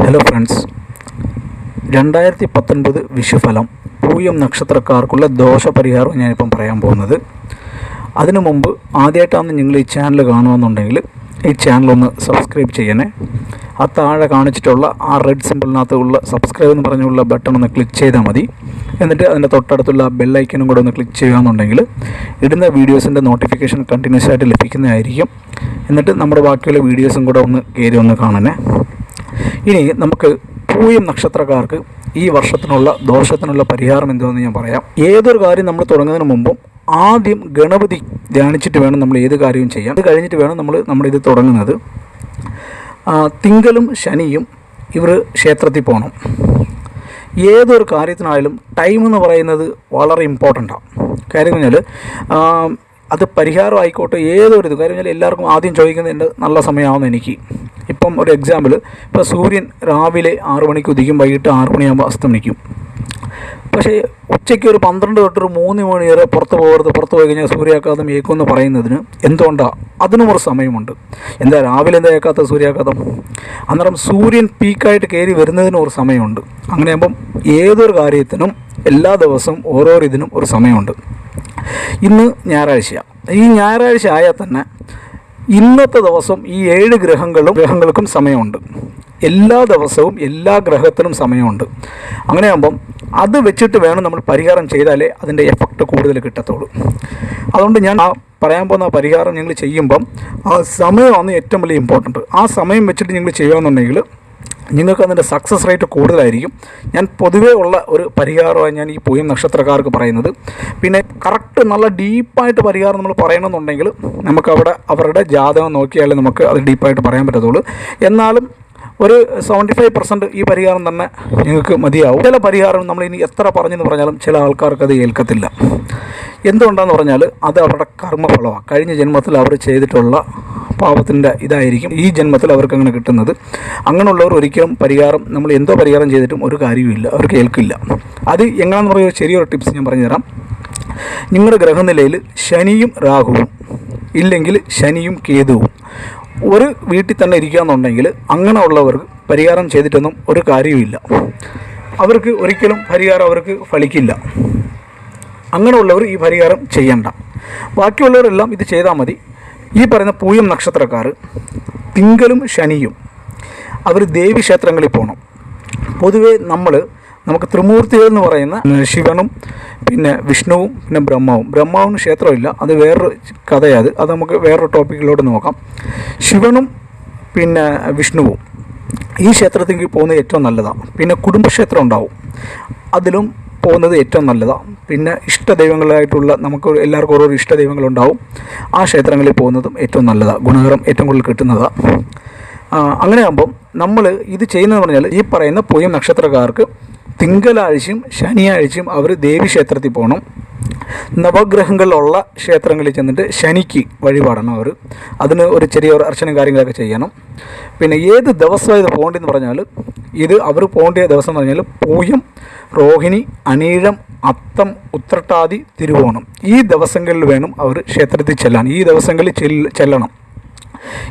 Hello friends രണ്ടായിരത്തി പത്തൊൻപത് വിഷുഫലം പൂയം നക്ഷത്രക്കാർക്കുള്ള ദോഷപരിഹാരം ഞാനിപ്പം പറയാൻ പോകുന്നത്. അതിനു മുമ്പ് ആദ്യമായിട്ടാണ് നിങ്ങൾ ഈ ചാനൽ കാണുമെന്നുണ്ടെങ്കിൽ ഈ ചാനൽ ഒന്ന് സബ്സ്ക്രൈബ് ചെയ്യണേ. ആ താഴെ കാണിച്ചിട്ടുള്ള ആ റെഡ് സിമ്പിളിനകത്ത് ഉള്ള സബ്സ്ക്രൈബ് എന്ന് പറഞ്ഞുള്ള ബട്ടൺ ഒന്ന് ക്ലിക്ക് ചെയ്താൽ മതി. എന്നിട്ട് അതിന്റെ തൊട്ടടുത്തുള്ള ബെല്ലൈക്കനും കൂടെ ഒന്ന് ക്ലിക്ക് ചെയ്യുകയാണെന്നുണ്ടെങ്കിൽ ഇടുന്ന വീഡിയോസിന്റെ നോട്ടിഫിക്കേഷൻ കണ്ടിന്യൂസ് ആയിട്ട് ലഭിക്കുന്നതായിരിക്കും. എന്നിട്ട് നമ്മുടെ ബാക്കിയുള്ള വീഡിയോസും കൂടെ ഒന്ന് കയറി ഒന്ന് കാണണേ. ഇനി നമുക്ക് പൂയം നക്ഷത്രക്കാർക്ക് ഈ വർഷത്തിനുള്ള ദോഷത്തിനുള്ള പരിഹാരം എന്തുവെന്ന് ഞാൻ പറയാം. ഏതൊരു കാര്യം നമ്മൾ തുടങ്ങുന്നതിന് മുമ്പും ആദ്യം ഗണപതി ധ്യാനിച്ചിട്ട് വേണം നമ്മൾ ഏത് കാര്യവും ചെയ്യാം അത് കഴിഞ്ഞിട്ട് വേണം നമ്മൾ നമ്മുടെ ഇത് തുടങ്ങുന്നത്. തിങ്കലും ശനിയും ഇവർ ക്ഷേത്രത്തിൽ പോകണം ഏതൊരു കാര്യത്തിനായാലും ടൈം എന്ന് പറയുന്നത് വളരെ ഇമ്പോർട്ടന്റാണ് കാര്യം പറഞ്ഞാൽ അത് പരിഹാരം ആയിക്കോട്ടെ ഏതൊരു ഇത് കാര്യം എല്ലാവർക്കും ആദ്യം ചോദിക്കുന്നത് എന്റെ നല്ല സമയമാവുന്നു എനിക്ക്. ഇപ്പം ഒരു എക്സാമ്പിൾ ഇപ്പോൾ സൂര്യൻ രാവിലെ ആറു മണിക്ക് ഉദിക്കും വൈകിട്ട് ആറു മണിയാകുമ്പോൾ അസ്തമിക്കും പക്ഷേ ഉച്ചയ്ക്ക് ഒരു പന്ത്രണ്ട് തൊട്ട് ഒരു മൂന്ന് മണി വരെ പുറത്ത് പോകരുത് പുറത്ത് പോയി കഴിഞ്ഞാൽ സൂര്യാഘാതം ഏക്കുമെന്ന് പറയുന്നതിന് എന്തുകൊണ്ടാണ് അതിനും ഒരു സമയമുണ്ട്. എന്താ രാവിലെ എന്താ ഏക്കാത്ത സൂര്യാഘാതം? അന്നേരം സൂര്യൻ പീക്കായിട്ട് കയറി വരുന്നതിനും ഒരു സമയമുണ്ട്. അങ്ങനെയാകുമ്പം ഏതൊരു കാര്യത്തിനും എല്ലാ ദിവസവും ഓരോരോ ഇതിനും ഒരു സമയമുണ്ട്. ഇന്ന് ഞായറാഴ്ചയാണ് ഈ ഞായറാഴ്ച ആയാൽ തന്നെ ഇന്നത്തെ ദിവസം ഈ ഏഴ് ഗ്രഹങ്ങളും ഗ്രഹങ്ങൾക്കും സമയമുണ്ട്. എല്ലാ ദിവസവും എല്ലാ ഗ്രഹത്തിനും സമയമുണ്ട്. അങ്ങനെയാകുമ്പം അത് വെച്ചിട്ട് വേണം നമ്മൾ പരിഹാരം ചെയ്താലേ അതിന്റെ എഫക്റ്റ് കൂടുതൽ കിട്ടത്തുള്ളൂ. അതുകൊണ്ട് ഞാൻ ആ പറയാൻ പോകുന്ന പരിഹാരം ഞങ്ങൾ ചെയ്യുമ്പം ആ സമയമാണ് ഏറ്റവും വലിയ ഇമ്പോർട്ടന്റ് ആ സമയം വെച്ചിട്ട് ഞങ്ങൾ ചെയ്യുകയെന്നുണ്ടെങ്കിൽ നിങ്ങൾക്ക് അതിന്റെ സക്സസ് റേറ്റ് കൂടുതലായിരിക്കും. ഞാൻ പൊതുവേ ഉള്ള ഒരു പരിഹാരമാണ് ഞാൻ ഈ പൂയം നക്ഷത്രക്കാർക്ക് പറയുന്നത്. പിന്നെ കറക്റ്റ് നല്ല ഡീപ്പായിട്ട് പരിഹാരം നമ്മൾ പറയണമെന്നുണ്ടെങ്കിൽ നമുക്കവിടെ അവരുടെ ജാതകം നോക്കിയാലേ നമുക്ക് അത് ഡീപ്പായിട്ട് പറയാൻ പറ്റത്തുള്ളൂ. എന്നാലും ഒരു സെവന്റി ഫൈവ് പെർസെന്റ് ഈ പരിഹാരം തന്നെ നിങ്ങൾക്ക് മതിയാവും. ചില പരിഹാരം നമ്മൾ ഇനി എത്ര പറഞ്ഞെന്ന് പറഞ്ഞാലും ചില ആൾക്കാർക്ക് അത് ഏൽക്കത്തില്ല. എന്തുകൊണ്ടാന്ന് പറഞ്ഞാൽ അത് അവരുടെ കർമ്മഫലമാണ് കഴിഞ്ഞ ജന്മത്തിൽ അവർ ചെയ്തിട്ടുള്ള പാപത്തിന്റെ ഇതായിരിക്കും ഈ ജന്മത്തിൽ അവർക്ക് അങ്ങനെ കിട്ടുന്നത്. അങ്ങനെയുള്ളവർ ഒരിക്കലും പരിഹാരം നമ്മൾ എന്തോ പരിഹാരം ചെയ്തിട്ടും ഒരു കാര്യവുമില്ല. അവർ കേൾക്കില്ല. അത് എങ്ങനെയാണെന്ന് ഒരു ചെറിയൊരു ടിപ്സ് ഞാൻ പറഞ്ഞുതരാം. നിങ്ങളുടെ ഗ്രഹനിലയിൽ ശനിയും രാഹുവും ഇല്ലെങ്കിൽ ശനിയും കേതുവും ഒരു വീട്ടിൽ തന്നെ ഇരിക്കുകയെന്നുണ്ടെങ്കിൽ അങ്ങനെയുള്ളവർക്ക് പരിഹാരം ചെയ്തിട്ടൊന്നും ഒരു കാര്യവുമില്ല. അവർക്ക് ഒരിക്കലും പരിഹാരം അവർക്ക് ഫലിക്കില്ല. അങ്ങനെയുള്ളവർ ഈ പരിഹാരം ചെയ്യണ്ട. ബാക്കിയുള്ളവരെല്ലാം ഇത് ചെയ്താൽ മതി. ഈ പറയുന്ന പൂയം നക്ഷത്രക്കാർ തിങ്കലും ശനിയും അവർ ദേവി ക്ഷേത്രങ്ങളിൽ പോകണം പൊതുവേ നമ്മൾ നമുക്ക് ത്രിമൂർത്തികൾ എന്ന് പറയുന്ന ശിവനും പിന്നെ വിഷ്ണുവും പിന്നെ ബ്രഹ്മാവും. ബ്രഹ്മാവിന് ക്ഷേത്രമില്ല അത് വേറൊരു കഥയാത് അത്. നമുക്ക് വേറൊരു ടോപ്പിക്കിലോട്ട് നോക്കാം. ശിവനും പിന്നെ വിഷ്ണുവും ഈ ക്ഷേത്രത്തിൽ പോകുന്നത് ഏറ്റവും നല്ലതാണ് പിന്നെ കുടുംബക്ഷേത്രം ഉണ്ടാവും. അതിലും പോകുന്നത് ഏറ്റവും നല്ലതാണ് പിന്നെ ഇഷ്ടദൈവങ്ങളായിട്ടുള്ള നമുക്ക് എല്ലാവർക്കും ഓരോ ഇഷ്ടദൈവങ്ങളുണ്ടാവും. ആ ക്ഷേത്രങ്ങളിൽ പോകുന്നതും ഏറ്റവും നല്ലതാണ് ഗുണകരം ഏറ്റവും കൂടുതൽ കിട്ടുന്നതാണ് അങ്ങനെ അങ്ങനെയാകുമ്പം നമ്മൾ ഇത് ചെയ്യുന്നതെന്ന് പറഞ്ഞാൽ ഈ പറയുന്ന പൊയ്യം നക്ഷത്രക്കാർക്ക് തിങ്കളാഴ്ചയും ശനിയാഴ്ചയും അവർ ദേവീക്ഷേത്രത്തിൽ പോകണം നവഗ്രഹങ്ങളിലുള്ള ക്ഷേത്രങ്ങളിൽ ചെന്നിട്ട് ശനിക്ക് വഴിപാടണം അവർ അതിന് ഒരു ചെറിയ ഒരു അർച്ചനയും കാര്യങ്ങളൊക്കെ ചെയ്യണം. പിന്നെ ഏത് ദിവസം ഇത് പോകേണ്ടതെന്ന് പറഞ്ഞാൽ ഇത് അവർ പോകേണ്ട ദിവസം എന്ന് പറഞ്ഞാൽ പൂയം രോഹിണി അനീഴം അത്തം ഉത്രട്ടാതി തിരുവോണം. ഈ ദിവസങ്ങളിൽ വേണം അവർ ക്ഷേത്രത്തിൽ ചെല്ലാൻ. ഈ ദിവസങ്ങളിൽ ചെല്ല ചെല്ലണം.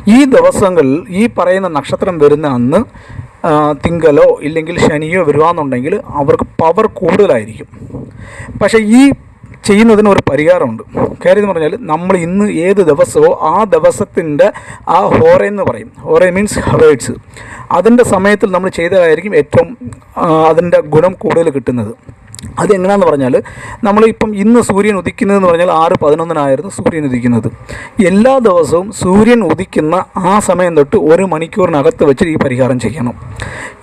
ഈ ദിവസങ്ങളിൽ ഈ പറയുന്ന നക്ഷത്രം വരുന്ന അന്ന് തിങ്കലോ ഇല്ലെങ്കിൽ ശനിയോ വരുവാന്നുണ്ടെങ്കിൽ അവർക്ക് പവർ കൂടുതലായിരിക്കും. പക്ഷേ ഈ ചെയ്യുന്നതിന് ഒരു പരിഹാരമുണ്ട്. കാര്യം എന്ന് പറഞ്ഞാൽ നമ്മൾ ഇന്ന് ഏത് ദിവസമോ ആ ദിവസത്തിന്റെ ആ ഹോറ എന്ന് പറയും. ഹോറ മീൻസ് ഹവേഴ്സ്. അതിന്റെ സമയത്തിൽ നമ്മൾ ചെയ്തതായിരിക്കും ഏറ്റവും അതിന്റെ ഗുണം കൂടുതൽ കിട്ടുന്നത്. അതെങ്ങനെയാണെന്ന് പറഞ്ഞാൽ നമ്മളിപ്പം ഇന്ന് സൂര്യൻ ഉദിക്കുന്നതെന്ന് പറഞ്ഞാൽ ആറ് പതിനൊന്നിനായിരുന്നു സൂര്യൻ ഉദിക്കുന്നത്. എല്ലാ ദിവസവും സൂര്യൻ ഉദിക്കുന്ന ആ സമയം തൊട്ട് ഒരു മണിക്കൂറിനകത്ത് വെച്ച് ഈ പരിഹാരം ചെയ്യണം.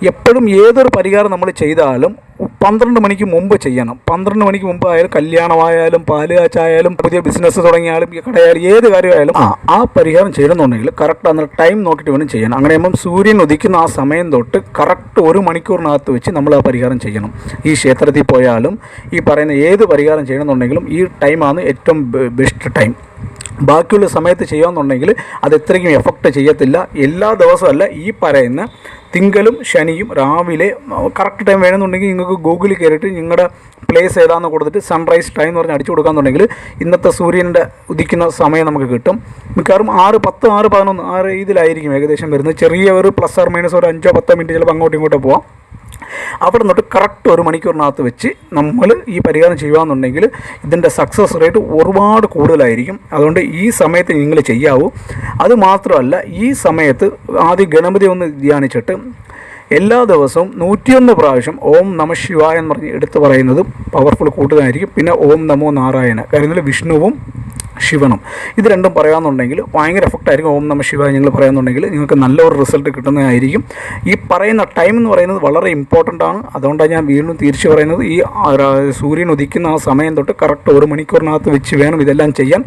എപ്പോഴും ഏതൊരു പരിഹാരം നമ്മൾ ചെയ്താലും പന്ത്രണ്ട് മണിക്ക് മുമ്പ് ചെയ്യണം. പന്ത്രണ്ട് മണിക്ക് മുമ്പ് ആയാലും കല്യാണമായാലും പാൽ കാച്ചായാലും പുതിയ ബിസിനസ് തുടങ്ങിയാലും കടയായാലും ഏത് കാര്യമായാലും ആ ആ പരിഹാരം ചെയ്യണമെന്നുണ്ടെങ്കിൽ കറക്റ്റ് അന്നേരം ടൈം നോക്കിയിട്ട് വേണം ചെയ്യണം അങ്ങനെ ആകുമ്പം സൂര്യൻ ഉദിക്കുന്ന ആ സമയം തൊട്ട് കറക്റ്റ് ഒരു മണിക്കൂറിനകത്ത് വെച്ച് നമ്മൾ ആ പരിഹാരം ചെയ്യണം. ഈ ക്ഷേത്രത്തിൽ പോയാലും ഈ പറയുന്ന ഏത് പരിഹാരം ചെയ്യണമെന്നുണ്ടെങ്കിലും ഈ ടൈമാണ് ഏറ്റവും ബെസ്റ്റ് ടൈം ബാക്കിയുള്ള സമയത്ത് ചെയ്യാമെന്നുണ്ടെങ്കിൽ അത് എത്രയ്ക്കും എഫക്റ്റ് ചെയ്യത്തില്ല. എല്ലാ ദിവസവും അല്ല ഈ പറയുന്ന തിങ്കളും ശനിയും രാവിലെ കറക്റ്റ് ടൈം വേണമെന്നുണ്ടെങ്കിൽ നിങ്ങൾക്ക് ഗൂഗിളിൽ കയറിയിട്ട് നിങ്ങളുടെ പ്ലേസ് ഏതാണെന്ന് കൊടുത്തിട്ട് സൺറൈസ് ടൈം എന്ന് പറഞ്ഞ് അടിച്ചു കൊടുക്കാന്നുണ്ടെങ്കിൽ ഇന്നത്തെ സൂര്യന്റെ ഉദിക്കുന്ന സമയം നമുക്ക് കിട്ടും. മിക്കവാറും ആറ് പത്ത് ആറ് പതിനൊന്ന് ആറ് ഇതിലായിരിക്കും ഏകദേശം വരുന്നത്. ചെറിയ ഒരു പ്ലസ് ഓർ മൈനസ് ഒരു അഞ്ചോ പത്തോ മിനിറ്റ് ചിലപ്പോൾ അങ്ങോട്ടും ഇങ്ങോട്ടോ പോവാം. അവിടെ നിന്നിട്ട് കറക്റ്റ് ഒരു മണിക്കൂറിനകത്ത് വെച്ച് നമ്മൾ ഈ പരിഹാരം ചെയ്യുകയെന്നുണ്ടെങ്കിൽ ഇതിന്റെ സക്സസ് റേറ്റ് ഒരുപാട് കൂടുതലായിരിക്കും. അതുകൊണ്ട് ഈ സമയത്ത് നിങ്ങൾ ചെയ്യാവൂ. അത് മാത്രമല്ല ഈ സമയത്ത് ആദ്യം ഗണപതി ഒന്ന് ധ്യാനിച്ചിട്ട് എല്ലാ ദിവസവും നൂറ്റിയൊന്ന് പ്രാവശ്യം ഓം നമ ശിവായ എന്ന് പറഞ്ഞ് എടുത്തു പറയുന്നത് പവർഫുൾ കൂടുതലായിരിക്കും പിന്നെ ഓം നമോ നാരായണ. കാര്യത്തിൽ വിഷ്ണുവും ശിവനും. ഇത് രണ്ടും പറയാമെന്നുണ്ടെങ്കിൽ ഭയങ്കര എഫക്റ്റ് ആയിരിക്കും. ഓം നമ ശിവായ നിങ്ങൾ പറയാമെന്നുണ്ടെങ്കിൽ നിങ്ങൾക്ക് നല്ലൊരു റിസൾട്ട് കിട്ടുന്നതായിരിക്കും. ഈ പറയുന്ന ടൈം എന്ന് പറയുന്നത് വളരെ ഇമ്പോർട്ടന്റ് ആണ്. അതുകൊണ്ടാണ് ഞാൻ വീണ്ടും തിരിച്ചു പറയുന്നത്. ഈ സൂര്യൻ ഉദിക്കുന്ന ആ സമയം തൊട്ട് കറക്റ്റ് ഒരു മണിക്കൂറിനകത്ത് വെച്ച് വേണം ഇതെല്ലാം ചെയ്യാൻ.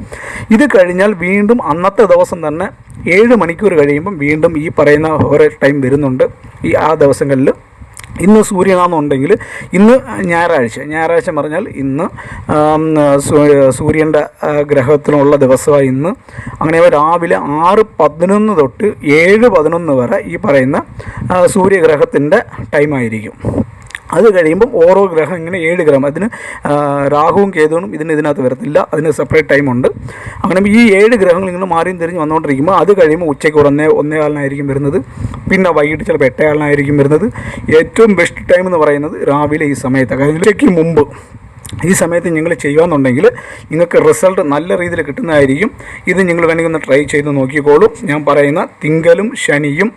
ഇത് കഴിഞ്ഞാൽ വീണ്ടും അന്നത്തെ ദിവസം തന്നെ ഏഴ് മണിക്കൂർ കഴിയുമ്പം വീണ്ടും ഈ പറയുന്ന ഓരോ ടൈം വരുന്നുണ്ട്. ഈ ആ ദിവസങ്ങളിൽ ഇന്ന് സൂര്യനാണെന്നുണ്ടെങ്കിൽ ഇന്ന് ഞായറാഴ്ച. ഞായറാഴ്ച പറഞ്ഞാൽ ഇന്ന് സൂര്യന്റെ ഗ്രഹത്തിനുള്ള ദിവസമായി ഇന്ന് അങ്ങനെ രാവിലെ ആറ് പതിനൊന്ന് തൊട്ട് ഏഴ് പതിനൊന്ന് വരെ ഈ പറയുന്ന സൂര്യഗ്രഹത്തിന്റെ ടൈമായിരിക്കും. അത് കഴിയുമ്പം ഓരോ ഗ്രഹം ഇങ്ങനെ ഏഴ് ഗ്രഹം. അതിന് രാഹുവും കേതുവും ഇതിന് ഇതിനകത്ത് വരത്തില്ല. അതിന് സെപ്പറേറ്റ് ടൈമുണ്ട് അങ്ങനെ ഈ ഏഴ് ഗ്രഹങ്ങൾ ഇങ്ങനെ മാറിയും തിരിഞ്ഞ് വന്നുകൊണ്ടിരിക്കുമ്പോൾ അത് കഴിയുമ്പോൾ ഉച്ചയ്ക്ക് ഒന്നേ ഒന്നേകാലിനായിരിക്കും വരുന്നത്. പിന്നെ വൈകിട്ട് ചിലപ്പോൾ എട്ടേകാലിനായിരിക്കും വരുന്നത്. ഏറ്റവും ബെസ്റ്റ് ടൈം എന്ന് പറയുന്നത് രാവിലെ ഈ സമയത്ത് അതായത് ഉച്ചയ്ക്ക് മുമ്പ് ഈ സമയത്ത് നിങ്ങൾ ചെയ്യുകയെന്നുണ്ടെങ്കിൽ നിങ്ങൾക്ക് റിസൾട്ട് നല്ല രീതിയിൽ കിട്ടുന്നതായിരിക്കും. ഇത് നിങ്ങൾ വേണമെങ്കിൽ ഒന്ന് ട്രൈ ചെയ്ത് നോക്കിക്കോളൂ. ഞാൻ പറയുന്ന തിങ്കലും ശനിയും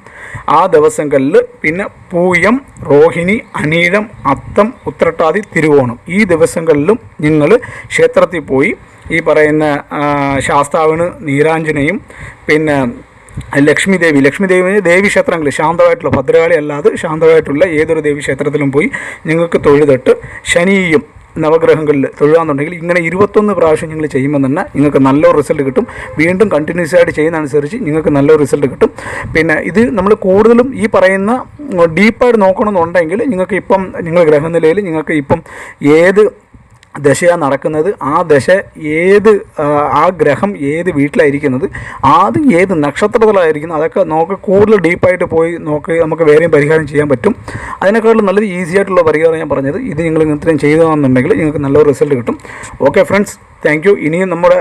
ആ ദിവസങ്ങളിൽ പിന്നെ പൂയം റോഹിണി അനീഴം അത്തം ഉത്രട്ടാതി തിരുവോണം ഈ ദിവസങ്ങളിലും നിങ്ങൾ ക്ഷേത്രത്തിൽ പോയി ഈ പറയുന്ന ശാസ്താവിന് നീരാഞ്ജനയും പിന്നെ ലക്ഷ്മി ദേവി ലക്ഷ്മി ദേവി ദേവി ക്ഷേത്രങ്ങൾ ശാന്തമായിട്ടുള്ള ഭദ്രകാളി അല്ലാതെ ശാന്തമായിട്ടുള്ള ഏതൊരു ദേവി ക്ഷേത്രത്തിലും പോയി നിങ്ങൾക്ക് തൊഴുതിട്ട് ശനിയും നവഗ്രഹങ്ങളിൽ തൊഴുകാന്നുണ്ടെങ്കിൽ ഇങ്ങനെ ഇരുപത്തൊന്ന് പ്രാവശ്യം നിങ്ങൾ ചെയ്യുമ്പോൾ തന്നെ നിങ്ങൾക്ക് നല്ല റിസൾട്ട് കിട്ടും. വീണ്ടും കണ്ടിന്യൂസ് ആയിട്ട് ചെയ്യുന്നതനുസരിച്ച് നിങ്ങൾക്ക് നല്ല റിസൾട്ട് കിട്ടും. പിന്നെ ഇത് നമ്മൾ കൂടുതലും ഈ പറയുന്ന ഡീപ്പായിട്ട് നോക്കണമെന്നുണ്ടെങ്കിൽ നിങ്ങൾക്ക് ഇപ്പം നിങ്ങൾ ഗ്രഹനിലയിൽ നിങ്ങൾക്ക് ഇപ്പം ഏത് ദശയാണ് നടക്കുന്നത്. ആ ദശ ഏത് ആ, ഗ്രഹം ഏത് വീട്ടിലായിരിക്കുന്നത് അത് ഏത് നക്ഷത്രത്തിലായിരിക്കുന്നത് അതൊക്കെ നോക്കി കൂടുതൽ ഡീപ്പായിട്ട് പോയി നോക്കി നമുക്ക് വേറെയും പരിഹാരം ചെയ്യാൻ പറ്റും. അതിനേക്കാളും നല്ലത് ഈസി ആയിട്ടുള്ള പരിഹാരം ഞാൻ പറഞ്ഞത് ഇത് നിങ്ങൾ ഇത്രയും ചെയ്തതാണെന്നുണ്ടെങ്കിൽ നിങ്ങൾക്ക് നല്ലൊരു റിസൾട്ട് കിട്ടും. ഓക്കെ ഫ്രണ്ട്സ് താങ്ക് യു ഇനിയും നമ്മുടെ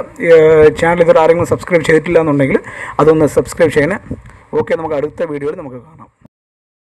ചാനൽ ഇതുവരെ ആരെങ്കിലും സബ്സ്ക്രൈബ് ചെയ്തിട്ടില്ല എന്നുണ്ടെങ്കിൽ അതൊന്ന് സബ്സ്ക്രൈബ് ചെയ്യണേ. ഓക്കെ നമുക്ക് അടുത്ത വീഡിയോയിൽ നമുക്ക് കാണാം.